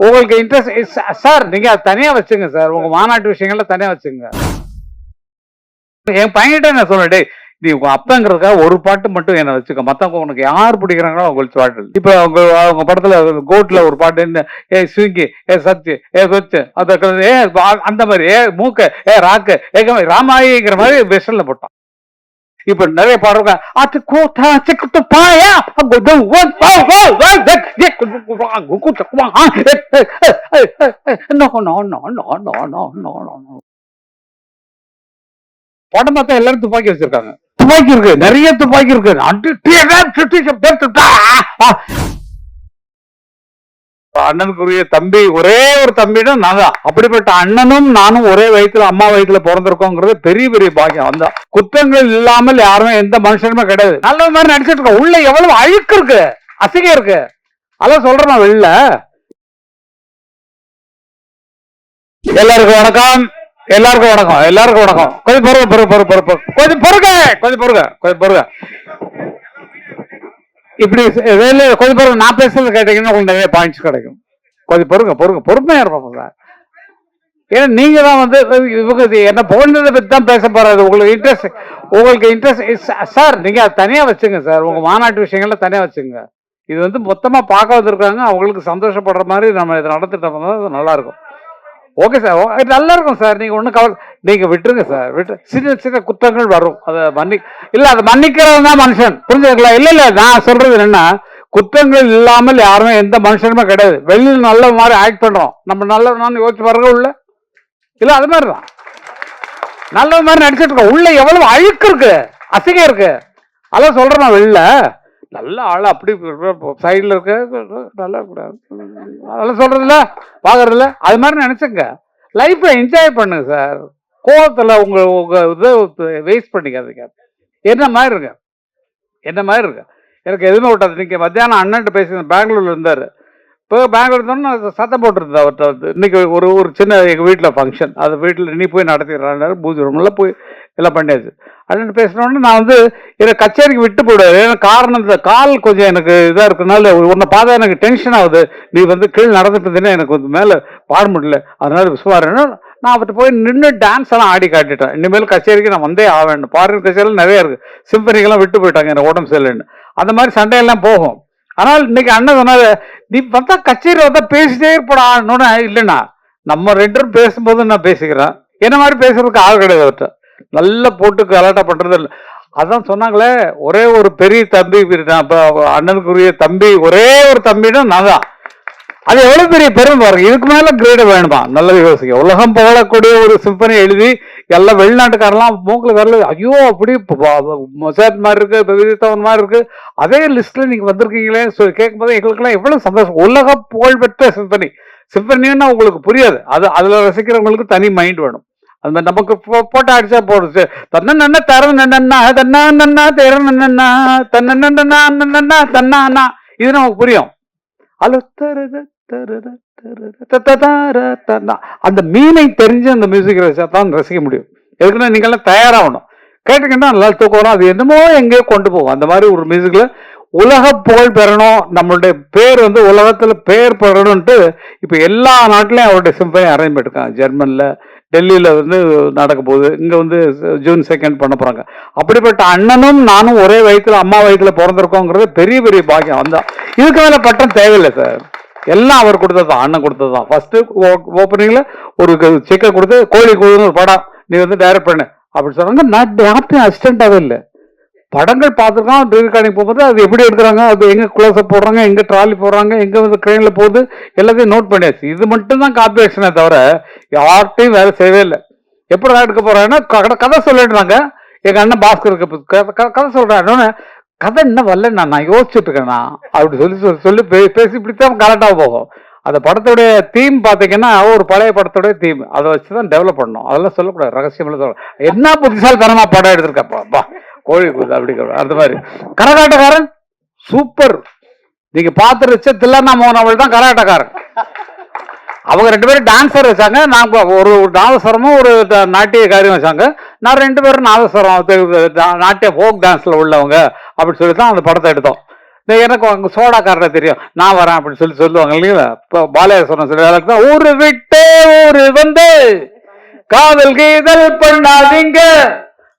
உங்களுக்கு interest sir நீங்க அது தனியா வச்சுங்க சார் உங்க மாநாட்டு விஷயங்கள்ல தனியா வச்சுங்க. என் பையன்கிட்ட நான் சொன்னேன் டேய் நீ உங்க அப்பங்கிறதுக்காக ஒரு பாட்டு மட்டும் என்ன வச்சுக்க. மத்தவங்க உனக்கு யார் பிடிக்கிறாங்களோ அவங்களுக்கு பாட்டு இப்ப அவங்க அவங்க படத்துல கோட்ல ஒரு பாட்டு என்ன ஏ ஸ்விங்கி ஏ சத்து ஏ சொச்சு அந்த க- ஏ அந்த மாதிரி ஏ மூக்க ஏ ராக்கு ஏ ராமாயிங்கிற மாதிரி வெஸ்டர்ன்ல போட்டான். இப்ப நிறைய பாடுறாங்க அது கோத்தா சிக்கிட்டு பாயா படமாத்தான் எல்லாரும் துப்பாக்கி வச்சிருக்காங்க துப்பாக்கி இருக்கு நிறைய துப்பாக்கி இருக்கு அண்டு அண்ணனுக்குரிய தம்பி ஒரே ஒரு தம்பினா நான் தான். அப்படிப்பட்ட அண்ணனும் நானும் ஒரே வயசுல அம்மா வயசுல பிறந்திருக்கோங்கிறது பெரிய பெரிய பாக்கியம். அந்த குத்தங்கள் இல்லாமல் யாருமே எந்த மனுஷனுமே கிடையாது. நல்ல மாதிரி நடிச்சிட்டு இருக்கோம். உள்ள எவ்வளவு அழுக்கு இருக்கு. அசிங்கம் இருக்கு. அதான் சொல்றேன் வெளில. எல்லாருக்கும் வணக்கம். எல்லாருக்கும் வணக்கம். எல்லாருக்கும் வணக்கம். கொஞ்சம் பொறுங்க பொறுங்க பொறுங்க பொறுங்க பொறுங்க. கொஞ்சம் பொறுங்க கொஞ்சம் பொறுங்க கொஞ்சம் பொறுங்க. இப்படி வேலை கொஞ்சம் பொறுங்க நான் பேசுறது கேட்டீங்கன்னா உங்களுக்கு நிறைய பாயிண்ட்ஸ் கிடைக்கும். கொஞ்சம் பொறுங்க பொறுங்க பொறுமையாக இருப்போம் சார் ஏன்னா நீங்கள் தான் வந்து இவங்க என்ன போன்றதை பற்றி தான் பேச போகிறது உங்களுக்கு இன்ட்ரெஸ்ட் உங்களுக்கு இன்ட்ரெஸ்ட் சார் நீங்கள் அதை தனியாக வச்சுங்க சார். உங்கள் மாநாட்டு விஷயங்கள்ல தனியாக வச்சுங்க. இது வந்து மொத்தமாக பார்க்க வந்திருக்காங்க அவங்களுக்கு சந்தோஷப்படுற மாதிரி நம்ம இதை நடத்திட்டோம்னா அது நல்லா இருக்கும் ஓகே சார். ஓ- இது நல்லா இருக்கும் சார். நீங்கள் ஒன்றும் கவலை நீங்க விட்டுருங்க சார். விட்டு சின்ன சின்ன குற்றங்கள் வரும். அதை மன்னி இல்லை அதை மன்னிக்கிறவன் தான் மனுஷன். புரிஞ்சுக்கலாம் இல்லை இல்லை நான் சொல்றது என்னன்னா குற்றங்கள் இல்லாமல் யாருமே எந்த மனுஷனுமே கிடையாது. வெளியில் நல்ல மாதிரி ஆக்ட் பண்ணுறோம் நம்ம நல்லவனான்னு யோசிச்சு பாருங்க உள்ள. இல்லை அது மாதிரி தான். நல்ல மாதிரி நடிச்சிட்டு இருக்கோம். உள்ள எவ்வளவு அழுக்கு இருக்கு. அசிங்கம் இருக்கு. அதான் சொல்றேன் வெளில. நல்ல ஆள் அப்படி சைடில் இருக்க நல்லா கூடாது அதெல்லாம் சொல்றதில்ல பார்க்கறதில்ல அது மாதிரி நினச்சிங்க லைஃப்பை என்ஜாய் பண்ணுங்க சார். கோபத்தில் உங்கள் உங்கள் இதை வேஸ்ட் பண்ணிக்காதீங்க. என்ன மாதிரி இருக்கு என்ன மாதிரி இருக்கு எனக்கு எதுவுமே விட்டாது நீங்கள் மத்தியானம் அண்ணன்ட்டு பேசி பெங்களூரில் இருந்தார். இப்போ பெங்களூர் இருந்தோன்னு சத்தம் போட்டுருந்தேன் அவர்கிட்ட வந்து. இன்றைக்கி ஒரு ஒரு சின்ன எங்கள் வீட்டில் ஃபங்க்ஷன் அது வீட்டில் நீ போய் நடத்திடுறாரு பூஜை ரூமில் போய் எல்லாம் பண்ணியாச்சு. அண்ணன் பேசினோடனே நான் வந்து என்னை கச்சேரிக்கு விட்டு போயிடுவாரு. ஏன்னா காரணம் இந்த கால் கொஞ்சம் எனக்கு இதாக இருக்கனால உன்னை பார்த்தா எனக்கு டென்ஷன் ஆகுது. நீ வந்து கீழ் நடந்துட்டு இருந்தீங்கன்னா எனக்கு வந்து மேலே பாட முடியல. அதனால விசுவாரணும் நான் அவர்கிட்ட போய் நின்று டான்ஸ் எல்லாம் ஆடி காட்டிட்டேன். இனிமேல் கச்சேரிக்கு நான் வந்தே ஆக வேண்டும் கச்சேரியில் நிறைய இருக்குது சிம்பனிக்கெல்லாம் விட்டு போயிட்டாங்க எனக்கு உடம்பு சரியில்லைன்னு அந்த மாதிரி சண்டையெல்லாம் போகும். ஆனால் இன்னைக்கு அண்ணன் சொன்னாரு நீ பார்த்தா கச்சேரி வந்தா பேசிட்டே இருப்படான்னு இல்லைண்ணா. நம்ம ரெண்டு பேரும் பேசும்போது நான் பேசிக்கிறேன். என்ன மாதிரி பேசுறதுக்கு ஆள் கிடையாது அவர்கிட்ட. நல்லா போட்டு கலாட்டா பண்றது இல்லை. அதான் சொன்னாங்களே ஒரே ஒரு பெரிய தம்பி இப்போ அண்ணனுக்குரிய தம்பி ஒரே ஒரு தம்பினா நான் தான். அது எவ்வளவு பெரிய பெருமை பாருங்க. இதுக்கு மேல கிரேடு வேணுமா? நல்லது யோசிக்க உலகம் புகழக்கூடிய ஒரு சிம்பனி எழுதி எல்லாம் வெளிநாட்டுக்காரெல்லாம் மூக்கில் வரல ஐயோ அப்படி மொசாத் மாதிரி இருக்கு இப்ப விதித்தவன் மாதிரி இருக்கு. அதே லிஸ்ட்ல நீங்க வந்திருக்கீங்களே சொல்லி கேட்கும்போது எங்களுக்கெல்லாம் எவ்வளவு சந்தோஷம். உலக புகழ்பெற்ற சிம்பனி சிம்பனின்னா உங்களுக்கு புரியாது. அது அதுல ரசிக்கிறவங்களுக்கு தனி மைண்ட் வேணும். அது மாதிரி நமக்கு போட்டா போட்டோ அடிச்சா போடுச்சு தன்ன நன்ன தர நன்னா தன்னா நன்னா தேர நன்னா தன்னா தன்னா நன்னா தன்னா இது நமக்கு புரியும். அலு அந்த மீனை தெரிஞ்சு அந்த மியூசிக் ரசிச்சா தான் ரசிக்க முடியும். எதுக்குன்னா நீங்கள்லாம் தயாராகணும். கேட்டுக்கிட்டா நல்லா தூக்கம் வரும். அது என்னமோ எங்கேயோ கொண்டு போகும். அந்த மாதிரி ஒரு மியூசிக்கில் உலக புகழ் பெறணும். நம்மளுடைய பேர் வந்து உலகத்தில் பேர் பெறணும்ட்டு இப்போ எல்லா நாட்டிலையும் அவருடைய சிம்பனி அரேஞ்ச் பண்ணிருக்காங்க ஜெர்மனில் டெல்லியில் வந்து நடக்க போகுது. இங்கே வந்து ஜூன் செகண்ட் பண்ண போகிறாங்க அப்படிப்பட்ட அண்ணனும் நானும் ஒரே வயித்துல அம்மா வயித்துல பிறந்திருக்கோங்கிறது பெரிய பெரிய பாக்கியம். அந்த இதுக்கு மேலே பட்டம் தேவையில்லை சார். எல்லாம் அவர் கொடுத்தது தான் அண்ணன் கொடுத்தது தான். ஃபஸ்ட்டு ஓப்பனிங்கில் ஒரு செக்கை கொடுத்து கோழி கொடுன்னு ஒரு படம் நீ வந்து டைரக்ட் பண்ணு. அப்படி சொன்னாங்க. நான் யார்ட்டையும் அசிஸ்டண்ட்டாகவே இல்லை. படங்கள் பார்த்துருக்கோம் ரீகார்டிங் போகும்போது அது எப்படி எடுக்கிறாங்க அது எங்கே க்ளோஸ்அப் போடுறாங்க எங்கே ட்ராலி போடுறாங்க எங்கே வந்து ட்ரெயினில் போகுது எல்லாத்தையும் நோட் பண்ணியாச்சு. இது மட்டும் தான் காப்பி ஆக்ஷனே தவிர யார்ட்டையும் வேலை செய்யவே இல்லை. எப்படி எடுக்க போறாங்கன்னா கதை சொல்லிடுறாங்க எங்கள் அண்ணன் பாஸ்கருக்கு கதை- கதை- கதை கதை என்ன வரல நான் நான் யோசிச்சுட்டு இருக்கேண்ணா அப்படி சொல்லி சொல்லி சொல்லி பே- பேசி பிடிச்சா கரெக்டாக போகும். அந்த படத்துடைய தீம் பார்த்தீங்கன்னா ஒரு பழைய படத்துடைய தீம் அதை வச்சு தான் டெவலப் பண்ணணும். அதெல்லாம் சொல்லக்கூடாது. ரகசியம் சொல்ல என்ன புத்திசாலித்தனமாக படம் எடுத்திருக்கப்பா கோழி கூத்து அப்படி அந்த மாதிரி. கரகாட்டக்காரன்? சூப்பர். நீங்க பார்த்து தில்லண்ணா மோகன் அவள் தான் கரகாட்டக்காரன் அவங்க ரெண்டு பேரும் டான்ஸர் வச்சாங்க. நான் ஒரு நாதஸ்வரமும் ஒரு நாட்டிய காரியம் வச்சாங்க. நான் ரெண்டு பேரும் நாதஸ்வரம் நாட்டிய ஃபோக் டான்ஸ்ல உள்ளவங்க அப்படின்னு சொல்லி தான் அந்த படத்தை எடுத்தோம். எனக்கு அங்க சோடாக்காரரை தெரியும். நான் வரேன் அப்படின்னு சொல்லி சொல்லுவாங்க இல்லைங்களா? இப்போ பாலையா சொல்லி சில வேலைக்கு தான் ஊரு விட்டு ஊரு வந்து காதல் கீதல் பண்ணாதீங்க.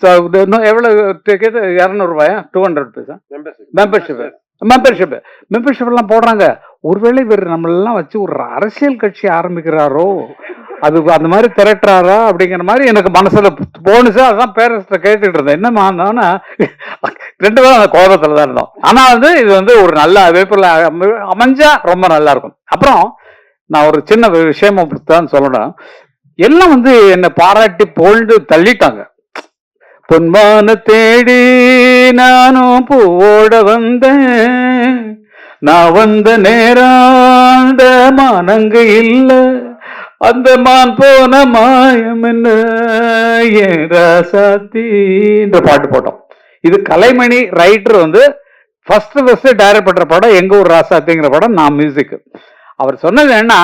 இன்னும் எவ்வளவு ticket இரநூறுபாயா two hundred paisa membership membership membership எல்லாம் போடுறாங்க. ஒருவேளை இவர் நம்மளெல்லாம் வச்சு ஒரு அரசியல் கட்சி ஆரம்பிக்கிறாரோ? அது அந்த மாதிரி திரட்டுறாரா? அப்படிங்கிற மாதிரி எனக்கு மனசுல போனுச்சு அதான் பேரண்ட்ஸ்ட கேட்டுட்டு இருந்தேன். என்னமா இருந்தாங்கன்னா ரெண்டு பேரும் அந்த கோபத்துல தான் இருந்தோம். ஆனா வந்து இது வந்து ஒரு நல்ல அமை- அமைஞ்சா ரொம்ப நல்லா இருக்கும். அப்புறம் நான் ஒரு சின்ன விஷயமா தான் சொல்லணும். எல்லாம் வந்து என்னை பாராட்டி புகழ்ந்து தள்ளிட்டாங்க. பொன்மான தேடி நானும் பூவோட வந்தேன். நான் வந்த நேரம் அந்த மானங்க இல்ல. அந்த மான் போன மாயம் என்ன? ஏன் ராசாத்தின்ற பாட்டு போட்டோம். இது கலைமணி ரைட்டர் வந்து ஃபர்ஸ்ட் ஃபர்ஸ்ட் டைரக்ட் பண்ற படம் எங்க ஊர் ராசாத்திங்கிற படம் நான் மியூசிக் அவர் சொன்னது என்ன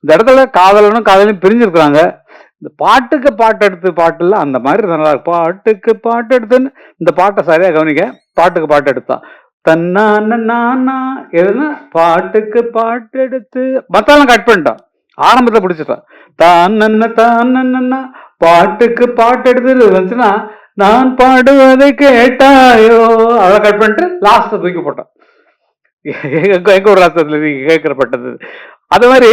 இந்த இடத்துல காதலனும் காதலையும் பிரிஞ்சிருக்கிறாங்க. இந்த பாட்டுக்கு பாட்டு எடுத்து பாட்டுல அந்த மாதிரி நல்லா இருக்கு. பாட்டுக்கு பாட்டு எடுத்துன்னு இந்த பாட்டை சரியா கவனிக்க பாட்டுக்கு பாட்டு எடுத்தான் தன்னான நானா எதுனா பாட்டுக்கு பாட்டு எடுத்து மத்தாலும் கட் பண்ணிட்டான். ஆரம்பத்தை பிடிச்சிட்டான். தான் தான் பாட்டுக்கு பாட்டு எடுத்து வந்துச்சுன்னா நான் பாடுவதை கேட்டாயோ? அதை கட் பண்ணிட்டு லாஸ்ட்டை தூக்கி போட்டான். எங்க ஒரு ராசத்துல நீங்க கேட்கப்பட்டது அது மாதிரி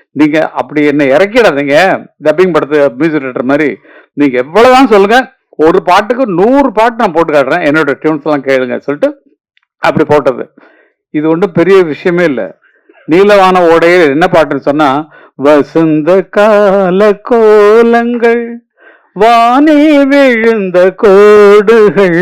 நீங்க அப்படி என்ன இறக்கிடாதீங்க. டப்பிங் படத்து மியூசிக் டேரக்டர் மாதிரி நீங்க எவ்வளவுதான் சொல்லுங்க ஒரு பாட்டுக்கு நூறு பாட்டு நான் போட்டு காட்டுறேன். என்னோட டியூன்ஸ் எல்லாம் கேளுங்க சொல்லிட்டு அப்படி போட்டது. இது ஒன்றும் பெரிய விஷயமே இல்லை. நீலவான ஓடையில் என்ன பாட்டுன்னு சொன்னா வசந்த கால கோலங்கள் வானே விழுந்த கோடுகள்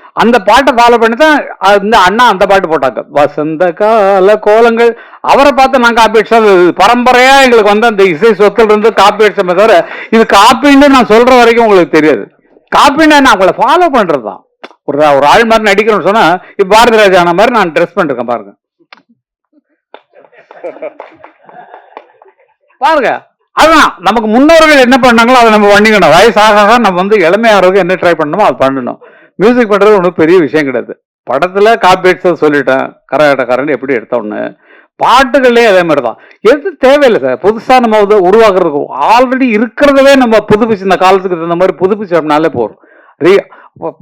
அந்த பாட்டை ஃபாலோ பண்ணி தான் இந்த அண்ணா அந்த பாட்டு போட்டாங்க. வசந்த கால கோலங்கள் அவரை பார்த்து நான் காப்பி அடிச்சா பரம்பரையா எங்களுக்கு வந்து அந்த இசை சொத்துல இருந்து காப்பி அடிச்சமே தவிர இது காப்பின்னு நான் சொல்ற வரைக்கும் உங்களுக்கு தெரியாது. காப்பின்னா நான் அவங்கள ஃபாலோ பண்றது தான். ஒரு ஒரு ஆள் மாதிரி நடிக்கணும்னு சொன்னா இப்ப பாரதி ராஜான மாதிரி நான் ட்ரெஸ் பண்ணிருக்கேன் பாருங்க. பாருங்க அதுதான். நமக்கு முன்னோர்கள் என்ன பண்ணாங்களோ அதை நம்ம பண்ணிக்கணும். வயசாக ஆக நம்ம வந்து இளமையாகிறதுக்கு என்ன ட்ரை பண்ணணுமோ அது பண்ணணும். மியூசிக் பண்ணுறது ஒன்றும் பெரிய விஷயம் கிடையாது படத்தில் காப்பிரைட்ஸை சொல்லிட்டேன் கரகாட்டக்காரன் எப்படி எடுத்தோன்னு பாட்டுகள்லேயும் அதே மாதிரி தான் எது தேவையில்லை சார் புதுசாக நம்ம வந்து உருவாக்குறதுக்கு ஆல்ரெடி இருக்கிறதவே நம்ம புதுப்பிச்சு இந்த காலத்துக்கு தகுந்த மாதிரி புதுப்பிச்சோம்னாலே போகிறோம் ரீ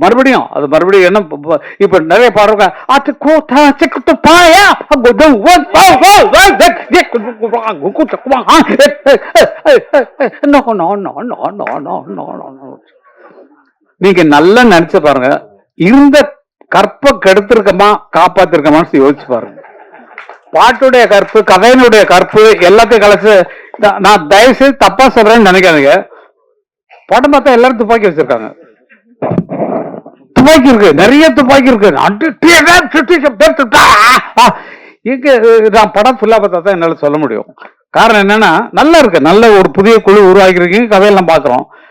மறுபடியும் அது மறுபடியும் என்ன இப்போ நிறைய பாடுறாங்க அது கூட்டா சிக்கிட்டு பாயா குதம் வன் வா வா வா தக் தக் குகுட்டு குமா no no no no no no no நீங்க நல்லா நினைச்சு பாருங்க. இருந்த கற்ப கெடுத்திருக்கமா காப்பாத்திருக்கமான்னு யோசிச்சு பாருங்க. பாட்டுடைய கற்பு கதையினுடைய கற்பு எல்லாத்தையும் கலைச்சு நான் தயவு செய்து தப்பா சொல்றேன்னு நினைக்காதீங்க. படம் பார்த்தா எல்லாரும் துப்பாக்கி வச்சிருக்காங்க. துப்பாக்கி இருக்கு நிறைய துப்பாக்கி இருக்கு. அட்டு இங்க நான் படம் ஃபுல்லா பார்த்தா தான் என்னால சொல்ல முடியும். காரணம் என்னன்னா நல்லா இருக்கு. நல்ல ஒரு புதிய குழு உருவாக்கிருக்கீங்க கதையெல்லாம் பாக்குறோம்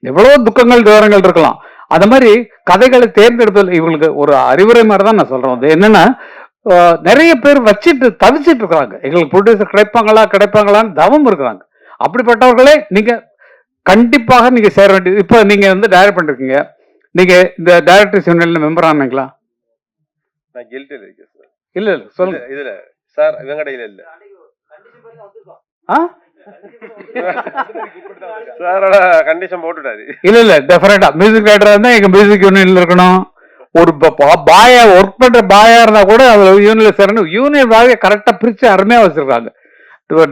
எவ்வளவு துக்கங்கள் துயரங்கள் இருக்கலாம். அந்த மாதிரி கதைகளை தேர்ந்தெடுப்பதில் இவங்களுக்கு ஒரு அறிவுரை மாதிரி தான் நான் சொல்றேன். அது என்னன்னா நிறைய பேர் வச்சுட்டு தவிச்சிட்டு இருக்கிறாங்க. எங்களுக்கு ப்ரொடியூசர் கிடைப்பாங்களா கிடைப்பாங்களான்னு தவம் இருக்கிறாங்க. அப்படிப்பட்டவர்களே நீங்க கண்டிப்பாக நீங்க சேர வேண்டியது இப்போ நீங்க வந்து டைரக்ட் பண்ணிருக்கீங்க. நீங்க இந்த டைரக்டர்ஸ் யூனியன்ல மெம்பர் ஆனீங்களா? நான் கில்ட்டில் இருக்கேன் சார் இல்ல இல்ல சொல்லுங்க. இதுல- சார் வெங்கடையில இல்ல. ஆ? சாரோட கண்டிஷன் போட்டுட்டாரு. இல்ல இல்ல டெஃபரெண்டா மியூசிக் ரைட்டரா இருந்தா எங்க மியூசிக் யூனியன்ல இருக்கணும். ஒரு பாயா ஒர்க் பண்ற பாயா இருந்தா கூட அதுல யூனியன்ல சேரணும். யூனியன் பாய கரெக்டா பிரிச்சு அருமையா வச்சிருக்காங்க.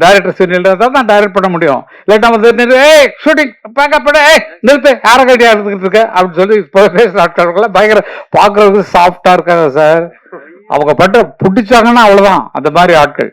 டைரக்டர் யூனியன்ல இருந்தா தான் டைரக்ட் பண்ண முடியும். இல்லாட்டா வந்து ஏய் ஷூட்டிங் பேக்கப் பண்ண ஏய் நிறுத்து யார கட்டியா இருந்துகிட்டு இருக்க? அப்படின்னு சொல்லி இப்போ பேசுற ஆட்கள் பயங்கர பாக்குறதுக்கு சாஃப்டா இருக்காங்க சார் அவங்க பண்ற பிடிச்சாங்கன்னா அவ்வளவுதான். அந்த மாதிரி ஆட்கள்.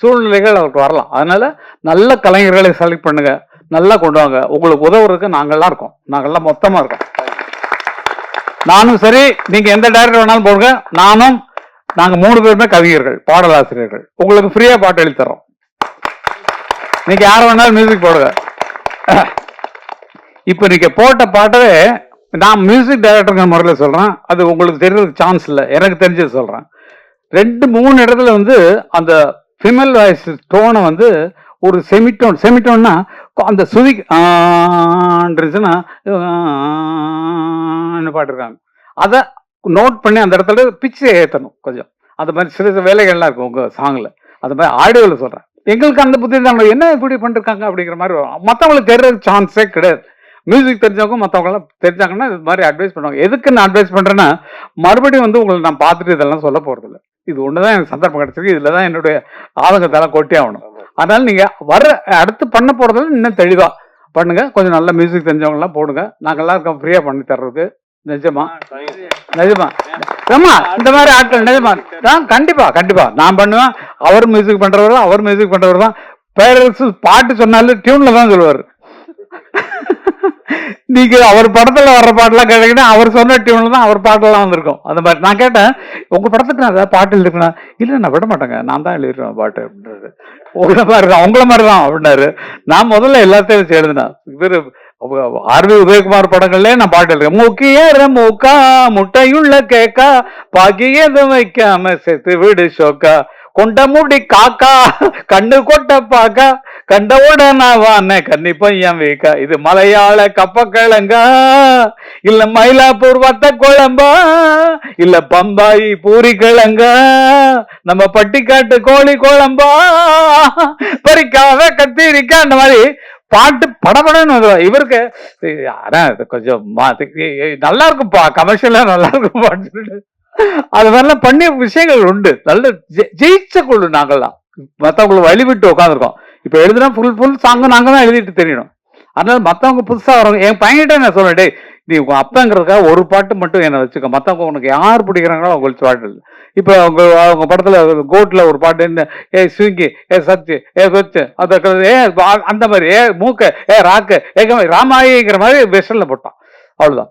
சூழ்நிலைகள் அவருக்கு வரலாம். அதனால நல்ல கலைஞர்களை செலக்ட் பண்ணுங்க. நல்லா கொண்டு வாங்க. உங்களுக்கு உதவுறதுக்கு நாங்கள்லாம் இருக்கோம். நாங்கள்லாம் மொத்தமா இருக்கோம். நானும் சரி நீங்க எந்த டைரக்டர் வேணாலும் போடுங்க. நானும் நாங்க மூணு பேருமே கவிஞர்கள் பாடலாசிரியர்கள். உங்களுக்கு ஃப்ரீயா பாட்டு எழுதி தரோம் நீங்க யார் வேணாலும் மியூசிக் போடுங்க. இப்ப நீங்க போட்ட பாட்டவே நான் மியூசிக் டைரக்டருங்கிற முறையில் சொல்றேன். அது உங்களுக்கு தெரியறதுக்கு சான்ஸ் இல்லை. எனக்கு தெரிஞ்சது சொல்றேன். ரெண்டு மூணு இடத்துல வந்து அந்த ஃபிமேல் வாய்ஸ் டோனை வந்து ஒரு செமிட்டோன் செமிட்டோன்னா அந்த சுதி ஆன்றதுன்னா பாட்டிருக்காங்க அதை நோட் பண்ணி அந்த இடத்துல பிச்சை ஏற்றணும் கொஞ்சம். அந்த மாதிரி சிறு சிறு வேலைகள்லாம் இருக்கும் உங்கள் சாங்கில் அந்த மாதிரி ஆடியோவில் சொல்கிறேன் எங்களுக்கு அந்த புத்தி தான் என்ன இப்படி பண்ணிருக்காங்க அப்படிங்கிற மாதிரி வரும். மற்றவங்களுக்கு தெரியற சான்ஸே கிடையாது. மியூசிக் தெரிஞ்சவங்க மற்றவங்களாம் தெரிஞ்சாங்கன்னா இது மாதிரி அட்வைஸ் பண்ணுவாங்க. எதுக்கு நான் அட்வைஸ் பண்ணுறேன்னா மறுபடியும் வந்து உங்களை நான் பார்த்துட்டு இதெல்லாம் சொல்ல போகிறதில்ல இது ஒன்று தான் எனக்கு சந்தர்ப்பம் கிடச்சிருக்கு. இதில் தான் என்னுடைய ஆதங்கத்தெல்லாம் கொட்டி ஆகணும். அதனால நீங்க வர அடுத்து பண்ண போறதுல இன்னும் தெளிவா பண்ணுங்க. கொஞ்சம் நல்ல மியூசிக் தெரிஞ்சவங்க எல்லாம் போடுங்க. நாங்கெல்லாம் இருக்கோம் ஃப்ரீயா பண்ணி தர்றதுக்கு. நிஜமா? நிஜமா? ஆமா இந்த மாதிரி ஆட்கள் நிஜமா? நான் கண்டிப்பா கண்டிப்பா. நான் பண்ணுவேன். அவர் மியூசிக் பண்றவர் தான் அவர் மியூசிக் பண்றவர் தான். பேரரசு பாட்டு சொன்னாலும் டியூன்ல தான் சொல்லுவார். நீங்க அவர் படத்துல வர்ற பாட்டெல்லாம் கேட்டீங்கன்னா அவர் சொன்ன டியூன்ல தான் அவர் பாட்டெல்லாம் வந்திருக்கும். அந்த மாதிரி நான் கேட்டேன் உங்க படத்துக்கு நான் ஏதாவது பாட்டு எழுதிருக்கேன்? இல்ல நான் விட மாட்டேங்க. நான் தான் எழுதிடுவேன் பாட்டு அப்படின்றது உங்களை மாதிரி தான் உங்களை மாதிரி தான் அப்படின்னாரு. நான் முதல்ல எல்லாத்தையும் வச்சு எழுதினேன். இவர் ஆர்வி உதயகுமார் படங்கள்லயே நான் பாட்டு எழுதுறேன். முக்கிய மூக்கா முட்டையுள்ள கேக்கா பாக்கியது வைக்காம செத்து விடு ஷோக்கா கொண்ட முடி காக்கா கண்ணு கொட்ட பாக்கா கண்டவோட நான் வீக்கா. இது மலையாள கப்ப கிழங்கா இல்ல மயிலாப்பூர் வத்த குழம்பா? இல்ல பம்பாய் பூரி கிழங்கா? நம்ம பட்டிக்காட்டு கோழி குழம்பா? பறிக்காத கத்திரிக்கா அந்த மாதிரி பாட்டு படபடன்னு இவருக்கு ஆனா கொஞ்சம் நல்லா இருக்கும்பா கமர்ஷியலா நல்லா இருக்கும் பாட்டு அது மாதிரிலாம் பண்ணிய விஷயங்கள் உண்டு. நல்ல ஜெயிச்ச குழு நாங்கள்லாம். மற்றவங்களை வழிவிட்டு உட்காந்துருக்கோம் இப்போ எழுதுனா ஃபுல் ஃபுல் சாங்கு நாங்கள் தான் எழுதிட்டு தெரியணும். அதனால மற்றவங்க புதுசாக வரவங்க என் பையன்கிட்ட நான் சொல்றேன் டே நீ உங்கள் அப்பங்கிறதுக்காக ஒரு பாட்டு மட்டும் என்னை வச்சுக்க. மற்றவங்க உனக்கு யார் பிடிக்கிறாங்களோ அவங்களுக்கு பாட்டு இல்லை. இப்போ அவங்க அவங்க படத்தில் கோட்டில் ஒரு பாட்டு என்ன ஏ ஸ்விங்கி ஏ சச்சு ஏ சொச்சு அந்த ஏ அந்த மாதிரி ஏ மூக்க ஏ ராக்கு ஏ ராமாயிங்கிற மாதிரி வெஸ்டர்ல போட்டான். அவ்வளோதான்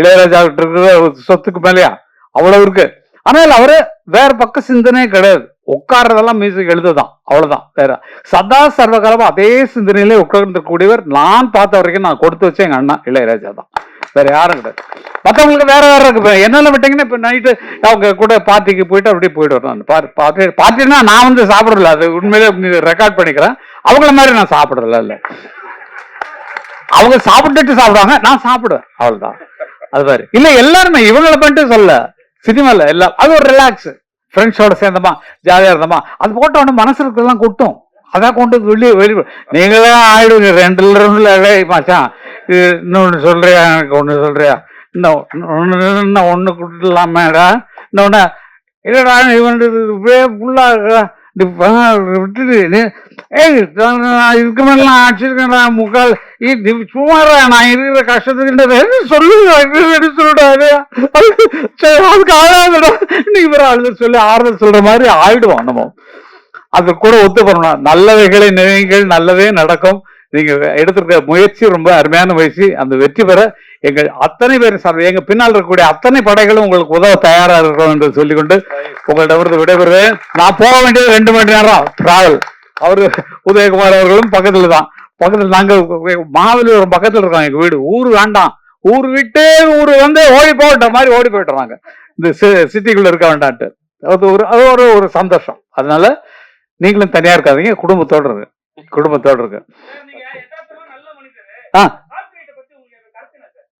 இளையராஜா கிட்ட இருக்கிற ஒரு சொத்துக்கு மேலேயா? அவ்வளவு இருக்கு. ஆனால் அவரு வேற பக்க சிந்தனையே கிடையாது. உட்கார்றதெல்லாம் மியூசிக் எழுதுதான். அவ்வளவுதான். வேற சதா சர்வகாலமா அதே சிந்தனையிலே உட்கார்ந்துக்கூடியவர் நான் பார்த்த வரைக்கும் நான் கொடுத்து வச்சேன் எங்க அண்ணா இளையராஜா தான். வேற யாரும் கிடையாது. மற்றவங்களுக்கு வேற வேற இருக்கு. என்னென்ன விட்டீங்கன்னா இப்ப நைட்டு அவங்க கூட பார்ட்டிக்கு போயிட்டு அப்படியே போயிட்டு வரணும் பார்ட்டி பார்ட்டினா நான் வந்து சாப்பிடல அது உண்மையிலே ரெக்கார்ட் பண்ணிக்கிறேன். அவங்கள மாதிரி நான் சாப்பிடல இல்ல அவங்க சாப்பிட்டுட்டு சாப்பிடுவாங்க. நான் சாப்பிடுவேன். அவ்வளவுதான். அது மாதிரி இல்ல எல்லாருமே இவங்களை பண்ணிட்டு சொல்ல சினிமால எல்லாம். அது ஒரு ரிலாக்ஸ் ஃப்ரெண்ட்ஸோட சேர்ந்தமா? ஜாலியா இருந்தோமா? அது போட்ட உடனே மனசுல கொட்டும். அதான் கொண்டு வெளியே வெளியே. நீங்களே ஆயிடுவீங்க ரெண்டுல ரெண்டுல மச்சான். இது இன்னொன்னு சொல்றியா? எனக்கு ஒண்ணு சொல்றியா? இன்னும் ஒண்ணு கொடுத்துடலாமேடா. இன்னொன்னு இல்லடா இவன் இப்படியே ஃபுல்லா விட்டுட்டு நீ- ஏய் நான் இதுக்கு நான் அடிச்சிருக்கேன்டா முக்கால் நீ சும்மாடா நான் இருக்கிற கஷ்டத்துக்கு சொல்லுங்க சொல்லுடா சரி அதுக்கு ஆளாதுடா நீங்க வேற அழுது சொல்லி ஆறுதல் சொல்ற மாதிரி ஆயிடுவோம் நம்ம. அது கூட ஒத்து பண்ணணும் நல்லவைகளை நினைவுகள் நல்லதே நடக்கும். நீங்க எடுத்திருக்க முயற்சி ரொம்ப அருமையான முயற்சி. அந்த வெற்றி பெற எங்கள் அத்தனை பேர் சார் எங்க பின்னால் இருக்கக்கூடிய அத்தனை படைகளும் உங்களுக்கு உதவ தயாரா இருக்கிறோம் என்று சொல்லிக்கொண்டு உங்களிடமிருந்து விடைபெறுவேன் நான் போக வேண்டியது ரெண்டு மணி நேரம். டிராவல் அவரு உதயகுமார் அவர்களும் பக்கத்துல தான். பக்கத்துல நாங்க மாவலிபுரம் பக்கத்துல இருக்கோம் எங்க வீடு. ஊர் வேண்டாம். ஊர் விட்டு ஊர் வந்து ஓடி போகிட்ட மாதிரி ஓடி போயிட்டுறாங்க இந்த சிட்டிக்குள்ள இருக்க வேண்டான்ட்டு. அது ஒரு அது ஒரு ஒரு சந்தோஷம். அதனால நீங்களும் தனியா இருக்காதீங்க குடும்பத்தோட இருக்கு குடும்பத்தோட இருக்கு ஆ.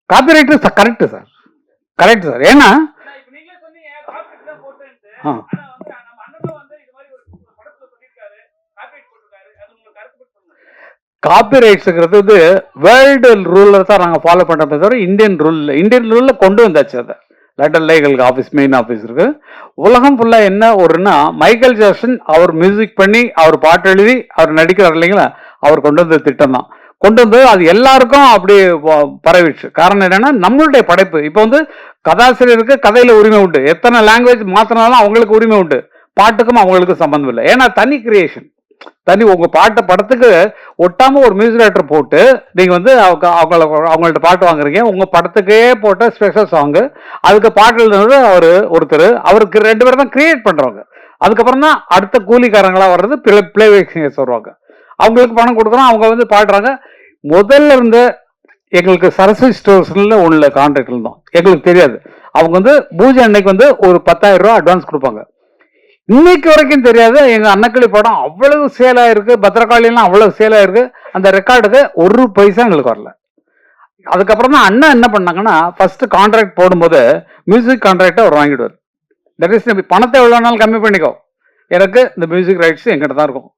Copyright correct sir? Correct sir. ஏன்னா. காப்பிரைட்ஸுங்கிறது வந்து வேர்ல்டு ரூல்ல தான் நாங்கள் ஃபாலோ பண்ணுறோமே தவிர இந்தியன் ரூல் இந்தியன் ரூல்ல கொண்டு வந்தாச்சு அதை. லண்டன் எங்களுக்கு ஆஃபீஸ் மெயின் ஆஃபீஸ் இருக்கு. உலகம் ஃபுல்லாக என்ன ஒருன்னா மைக்கேல் ஜாக்சன் அவர் மியூசிக் பண்ணி அவர் பாட்டு எழுதி அவர் நடிக்கிறார் இல்லைங்களா? அவர் கொண்டு வந்த திட்டம் தான். கொண்டு வந்து அது எல்லாருக்கும் அப்படி பரவிடுச்சு. காரணம் என்னன்னா நம்மளுடைய படைப்பு. இப்போ வந்து கதாசிரியருக்கு கதையில உரிமை உண்டு. எத்தனை லாங்குவேஜ் மாத்தினாலும் அவங்களுக்கு உரிமை உண்டு. பாட்டுக்கும் அவங்களுக்கு சம்பந்தம் இல்லை. ஏன்னா தனி கிரியேஷன் தனி உங்க பாட்டை படத்துக்கு ஒட்டாம ஒரு மியூசிக் டைரக்டர் போட்டு நீங்க வந்து அவங்க அவங்கள அவங்கள்ட்ட பாட்டு வாங்குறீங்க. உங்க படத்துக்கே போட்ட ஸ்பெஷல் சாங்கு அதுக்கு பாட்டு எழுதுனது அவர் ஒருத்தர். அவருக்கு ரெண்டு பேரும் தான் கிரியேட் பண்றவங்க. அதுக்கப்புறம் தான் அடுத்த கூலிக்காரங்களா வர்றது பிளே பிளே சிங்கர்ஸ் வருவாங்க. அவங்களுக்கு பணம் கொடுக்குறோம். அவங்க வந்து பாடுறாங்க. முதல்ல இருந்த எங்களுக்கு சரஸ்வதி ஸ்டோர்ஸ்ல உள்ள கான்ட்ராக்ட் இருந்தோம் எங்களுக்கு தெரியாது. அவங்க வந்து பூஜை அன்னைக்கு வந்து ஒரு பத்தாயிரம் ரூபா அட்வான்ஸ் கொடுப்பாங்க. இன்னைக்கு வரைக்கும் தெரியாது. எங்க அன்னக்கிளி படம் அவ்வளவு சேல் ஆயிருக்கு. பத்திரகாளியெல்லாம் அவ்வளவு சேல் ஆயிருக்கு. அந்த ரெக்கார்டுக்கு ஒரு பைசா எங்களுக்கு வரல. அதுக்கப்புறம் தான் அண்ணன் என்ன பண்ணாங்கன்னா ஃபர்ஸ்ட் கான்ட்ராக்ட் போடும்போது மியூசிக் கான்ட்ராக்டை அவர் வாங்கிடுவார். தட் இஸ் பணத்தை எவ்வளோ நாள் கம்மி பண்ணிக்கோ. எனக்கு இந்த மியூசிக் ரைட்ஸ் எங்கிட்ட தான் இருக்கும்.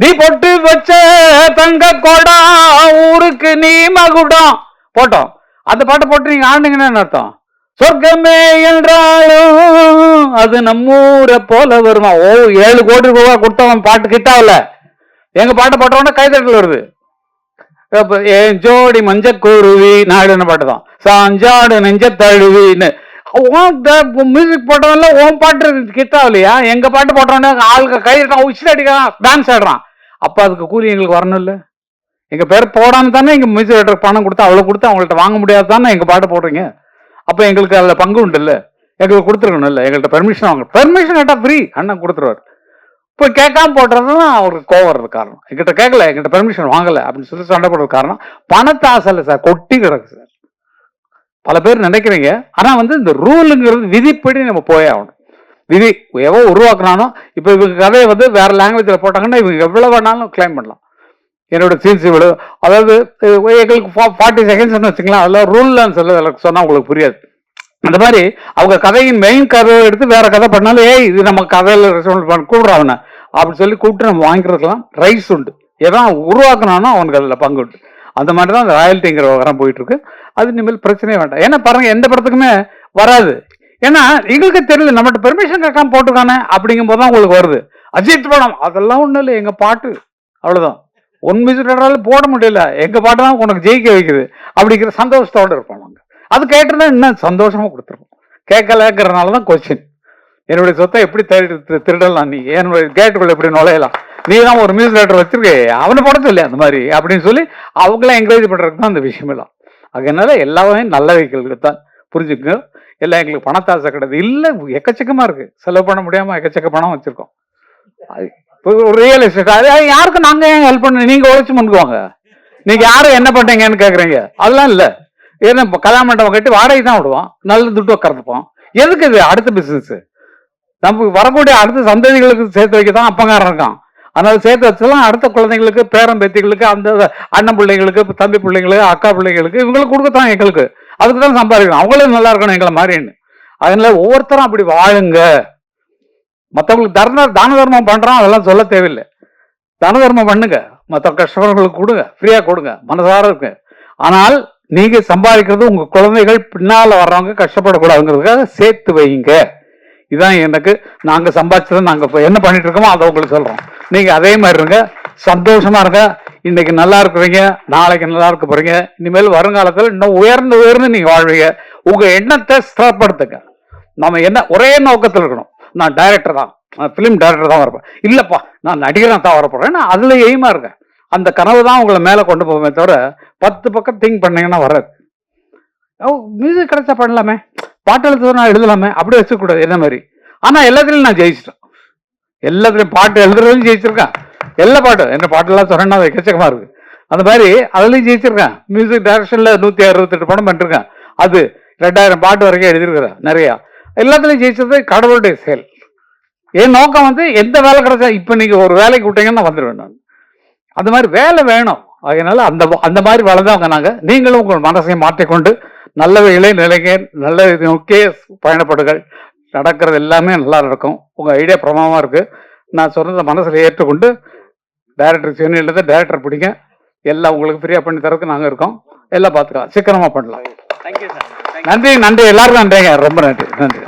நீ பொட்டு வச்ச தங்க கோடம் ஊருக்கு நீ மகுடம் போட்டோம். அந்த பாட்டை போட்டு நீங்க ஆடுனீங்கன்னா என்ன அர்த்தம்? சொர்க்கமே என்றாலும் அது நம்மூரை போல வருமா? ஓ ஏழு கோடி ரூபாய் கொடுத்தவன் பாட்டு கிட்டாவல. எங்க பாட்டை போட்டவொடனே கைதட்டல் வருது. என் ஜோடி மஞ்ச குருவி? நாடுன பாட்டு தான். சாஞ்சாடு நெஞ்ச தழுவின்னு. மியூசிக் போட்டவன்ல ஓன் பாட்டு கிட்டாவில்லையா எங்க பாட்டு போட்டவொடனே ஆளுக்கு கைதட்டான் உச்சில் அடிக்கிறான் டான்ஸ் ஆடுறான். அப்போ அதுக்கு கூலி எங்களுக்கு வரணும் இல்லை. எங்கள் பேர் போடாமல் தானே எங்கள் மியூசிக் டைரக்டர் பணம் கொடுத்து அவ்வளோ கொடுத்து அவங்கள்ட்ட வாங்க முடியாது தானே எங்கள் பாட்டு போடுறீங்க? அப்போ எங்களுக்கு அதில் பங்கு உண்டு இல்லை. எங்களுக்கு கொடுத்துருக்கணும் இல்லை. எங்கள்கிட்ட பெர்மிஷன் வாங்க. பெர்மிஷன் கேட்டால் ஃப்ரீ அண்ணன் கொடுத்துருவாரு. இப்போ கேட்காம போடுறது தான் அவருக்கு கோவம் வர்றது காரணம். எங்கிட்ட கேட்கல. எங்கிட்ட பெர்மிஷன் வாங்கலை அப்படின்னு சொல்லி சண்டை போடுறது காரணம். பணத்தை ஆசை இல்லை சார். கொட்டி கிடக்கு சார். பல பேர் நினைக்கிறீங்க. ஆனால் வந்து இந்த ரூலுங்கிறது விதிப்படி நம்ம போயே ஆகணும். விதி எவோ உருவாக்குனானோ இப்போ இவங்க கதையை வந்து வேற லாங்குவேஜில் போட்டாங்கன்னா இவங்க எவ்வளோ வேணாலும் கிளைம் பண்ணலாம். என்னோட சீன்ஸ் இவ்வளோ அதாவது அஹ், எங்களுக்கு ஃபார்ட்டி செகண்ட்ஸ்னு வச்சுக்கலாம் அதில் ரூல்லாம் சொல்ல சொன்னால் உங்களுக்கு புரியாது. அந்த மாதிரி அவங்க கதையின் மெயின் கதையை எடுத்து வேற கதை பண்ணாலும் ஏய் இது நம்ம கதையில் ரெஸ்பான்ஸ் பண்ண அவனை. அப்படின்னு சொல்லி கூப்பிட்டு நம்ம வாங்கிக்கிறதுக்கெல்லாம் ரைட்ஸ் உண்டு. எதான் உருவாக்குனானோ அவனுக்கு அதில் பங்கு உண்டு. அந்த மாதிரி தான் அந்த ராயல்ட்டிங்கிற விவகாரம் போயிட்டு இருக்கு. அது இனிமேல் பிரச்சனையே வேண்டாம். ஏன்னா பாருங்க எந்த படத்துக்குமே வராது. ஏன்னா எங்களுக்கு தெரியல நம்மகிட்ட பெர்மிஷன் கேட்காம போட்டுக்கானே அப்படிங்கும் போது தான் உங்களுக்கு வருது. அஜித் படம் அதெல்லாம் ஒன்றும் இல்லை எங்கள் பாட்டு. அவ்வளோதான் ஒன் மியூசிக் போட முடியல. எங்கள் பாட்டு தான் உனக்கு ஜெயிக்க வைக்குது அப்படிங்கிற சந்தோஷத்தோடு இருப்போம் நாங்கள் அது கேட்டிருந்தா இன்னும் சந்தோஷமாக கொடுத்துருப்போம். கேட்கலங்கிறனால தான் கொஸ்டின் என்னுடைய சொத்தை எப்படி திருடி திருடலாம் நீ? என்னுடைய கேட்டுக்குள்ள எப்படி நுழையலாம்? நீ தான் ஒரு மியூசிக் டைரக்டர் வச்சிருக்கே அவனை படத்தில் இல்லையா அந்த மாதிரி அப்படின்னு சொல்லி அவங்களாம் என்கரேஜ் பண்ணுறதுக்கு தான் அந்த விஷயமெல்லாம் அதனால எல்லாமே நல்ல வைக்கலுக்கு தான் புரிஞ்சுக்குங்க. எல்லாம் எங்களுக்கு பணத்தாசை கிடையாது. இல்லை எக்கச்சக்கமாக இருக்குது செலவு பண்ண முடியாமல் எக்கச்சக்க பணம் வச்சுருக்கோம். இப்போ ஒரு ரியல் எஸ்டேட் அது யாருக்கும் நாங்கள் ஏன் ஹெல்ப் பண்ண நீங்கள் உழைச்சி முன்னுக்குவாங்க? நீங்கள் யாரும் என்ன பண்ணுறீங்கன்னு கேட்குறீங்க அதெல்லாம் இல்லை. ஏன்னா இப்போ கல்யாண மண்டபம் கட்டி வாடகை தான் விடுவோம். நல்ல துட்டு உட்காந்துப்போம் எதுக்கு இது அடுத்த பிசினஸ் நம்ம வரக்கூடிய அடுத்த சந்ததிகளுக்கு சேர்த்து வைக்க தான் அப்பங்காரன் இருக்கான். அதனால சேர்த்து வச்செல்லாம் அடுத்த குழந்தைங்களுக்கு பேரன் பேத்திகளுக்கு அந்த அண்ணன் பிள்ளைங்களுக்கு தம்பி பிள்ளைங்களுக்கு அக்கா பிள்ளைங்களுக்கு இவங்களுக்கு கொடுக்கத்தான் எங்களுக்கு. அதுக்கு தான் சம்பாதிக்கணும். அவங்களும் நல்லா இருக்கணும் எங்களை மாதிரின்னு. அதனால ஒவ்வொருத்தரும் அப்படி வாழுங்க. மற்றவங்களுக்கு தர்ண தான தர்மம் பண்றோம் அதெல்லாம் சொல்ல தேவையில்லை. தான தர்மம் பண்ணுங்க. மற்ற கஷ்டப்படுறவங்களுக்கு கொடுங்க. ஃப்ரீயா கொடுங்க. மனசார இருக்கு ஆனால் நீங்க சம்பாதிக்கிறது உங்க குழந்தைகள் பின்னால வர்றவங்க கஷ்டப்படக்கூடாதுங்கிறதுக்காக சேர்த்து வைங்க. இதான் எனக்கு நாங்க சம்பாதிச்சதை நாங்க என்ன பண்ணிட்டு இருக்கோமோ அதை உங்களுக்கு சொல்றோம். நீங்க அதே மாதிரி இருங்க. சந்தோஷமா இருங்க. இன்னைக்கு நல்லா இருக்கிறீங்க. நாளைக்கு நல்லா இருக்க போறீங்க. இனிமேல் வருங்காலத்தில் இன்னும் உயர்ந்து உயர்ந்து நீங்க வாழ்வீங்க. உங்க எண்ணத்தை ஸ்திரப்படுத்துங்க நம்ம என்ன ஒரே நோக்கத்தில் இருக்கணும். நான் டைரக்டர் தான். நான் ஃபிலிம் டைரக்டர் தான் வரப்பேன் இல்லப்பா நான் நடிகராக தான் வரப்போறேன். நான் அதுல எய்மா இருக்கேன். அந்த கனவு தான் உங்களை மேலே கொண்டு போவேமே தவிர பத்து பக்கம் திங்க் பண்ணீங்கன்னா வராது. ஓ மியூசிக் கிடைச்சா பண்ணலாமே. பாட்டு எழுத்து நான் எழுதலாமே. அப்படி வச்சுக்கூடாது என்ன மாதிரி? ஆனால் எல்லாத்துலேயும் நான் ஜெயிச்சிட்டேன். எல்லாத்துலேயும் பாட்டு எழுதுறதுலையும் ஜெயிச்சிருக்கேன். எல்லா பாட்டும் என்ன பாட்டெல்லாம் சொன்னா எக்கச்சக்கமா இருக்கு. அந்த மாதிரி அதுலயும் ஜெயிச்சிருக்கேன். மியூசிக் டைரக்ஷன்ல நூத்தி அறுபத்தெட்டு படம் பண்ணிருக்கேன். அது ரெண்டாயிரம் பாட்டு வரைக்கும் எழுதியிருக்கிறேன் நிறைய. எல்லாத்துலயும் ஜெயிச்சது கடவுளுடைய செயல். என் நோக்கம் வந்து எந்த வேலை கிடைச்சா இப்ப நீங்க ஒரு வேலைக்கு விட்டீங்கன்னா நான் வந்துடுவேன் நான். அந்த மாதிரி வேலை வேணும். அதனால அந்த அந்த மாதிரி வளர்ந்தவங்க நாங்க நீங்களும் உங்கள் மனசையும் மாற்றிக்கொண்டு நல்லவைகளை நிலைங்க நல்ல இது பயணப்படுகள் பயணப்படுங்கள். நடக்கிறது எல்லாமே நல்லா நடக்கும். உங்க ஐடியா பிரமாதமா இருக்கு. நான் சொன்னதை மனசுல ஏற்றுக்கொண்டு டைரக்டர் சென்னையில் டைரக்டர் பிடிங்க. எல்லாம் உங்களுக்கு ஃப்ரீயாக பண்ணி தரதுக்கு நாங்கள் இருக்கோம். எல்லாம் பார்த்துக்கலாம். சீக்கிரமாக பண்ணலாம். நன்றி நன்றி. எல்லாருக்கும் நன்றிங்க. ரொம்ப நன்றி நன்றி.